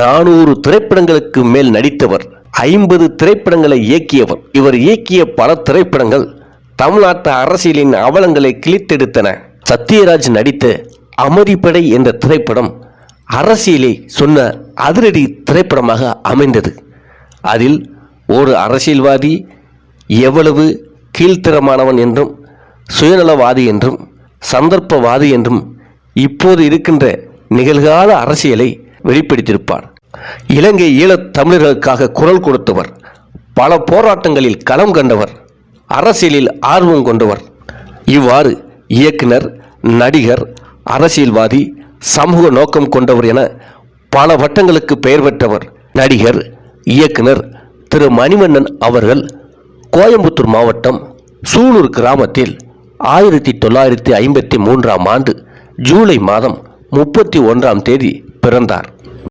நானூறு திரைப்படங்களுக்கு மேல் நடித்தவர் ஐம்பது திரைப்படங்களை இயக்கியவர். இவர் இயக்கிய பல திரைப்படங்கள் தமிழ்நாட்டு அரசியலின் அவலங்களை கிழித்தெடுத்தன. சத்யராஜ் நடித்த அமதிப்படை என்ற திரைப்படம் அரசியலை சொன்ன அதிரடி திரைப்படமாக அமைந்தது. அதில் ஒரு அரசியல்வாதி எவ்வளவு கீழ்த்தரமானவன் என்றும் சுயநலவாதி என்றும் சந்தர்ப்பவாதி என்றும் இப்போது இருக்கின்ற நிகழ்கால அரசியலை வெளிப்படுத்தியிருப்பார். இலங்கை ஈழத் தமிழர்களுக்காக குரல் கொடுத்தவர் பல போராட்டங்களில் களம் கண்டவர் அரசியலில் ஆர்வம் கொண்டவர். இவ்வாறு இயக்குனர் நடிகர் அரசியல்வாதி சமூக நோக்கம் கொண்டவர் என பல வட்டங்களுக்கு பெயர் பெற்றவர். நடிகர் இயக்குனர் திரு மணிவண்ணன் அவர்கள் கோயம்புத்தூர் மாவட்டம் சூலூர் கிராமத்தில் ஆயிரத்தி தொள்ளாயிரத்தி ஐம்பத்தி மூன்றாம் ஆண்டு ஜூலை மாதம் முப்பத்தி ஒன்றாம் தேதி பிறந்தார்.